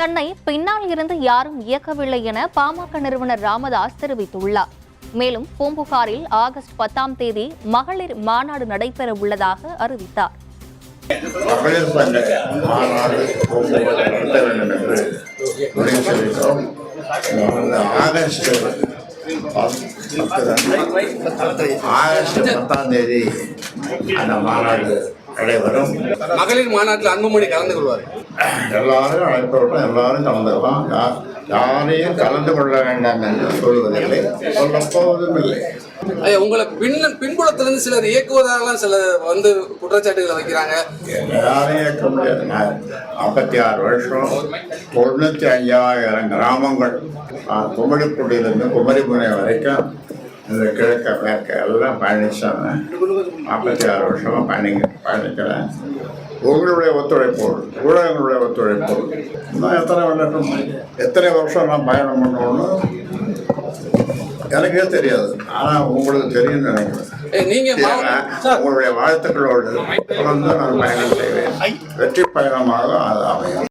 தன்னை பின்னால் இருந்து யாரும் இயக்கவில்லை என பாமக நிறுவனர் ராமதாஸ் தெரிவித்துள்ளார். மேலும் பூம்புகாரில் ஆகஸ்ட் பத்தாம் தேதி மகளிர் மாநாடு நடைபெற உள்ளதாக அறிவித்தார். மகளிர் ஆகஸ்ட் பத்தாம் தேதி அந்த மாநாடு நடைபெறும். மாநாட்டில் அன்புமணி கலந்து கொள்வார். எல்லாரும் அழைப்பவர்கள் எல்லாரும் கலந்துக்கலாம். யா- யாரையும் கலந்து கொள்ள வேண்டாம் என்று சொல்வதில்லை. சொல்லப் போவதும் இல்லை ஐயா உங்களை பின் பின்புலத்திலிருந்து சிலர் இயக்குவதாகலாம் சில வந்து குற்றச்சாட்டுகளை வைக்கிறாங்க. யாரையும் இயக்க முடியாது. நாற்பத்தி ஆறு வருஷம் தொண்ணூற்றி ஐயாயிரம் கிராமங்கள் குமரிக்குடியிலிருந்து குமரிமுனை வரைக்கும் இந்த கிழக்க மேற்க எல்லாம் பயணிச்சாங்க. நாற்பத்தி ஆறு வருஷமாக பயணி பயணிக்கிறேன். உங்களுடைய ஒத்துழைப்போடு ஊடகங்களுடைய ஒத்துழைப்போடு இன்னும் எத்தனை வருடம்? எத்தனை வருஷம் நான் பயணம் பண்ணணும்னு எனக்கே தெரியாது. ஆனால் உங்களுக்கு தெரியும்னு நினைக்கிறேன். உங்களுடைய வாழ்த்துக்களோடு தொடர்ந்து நான் பயணம் செய்வேன். வெற்றி பயணமாக அது அமையும்.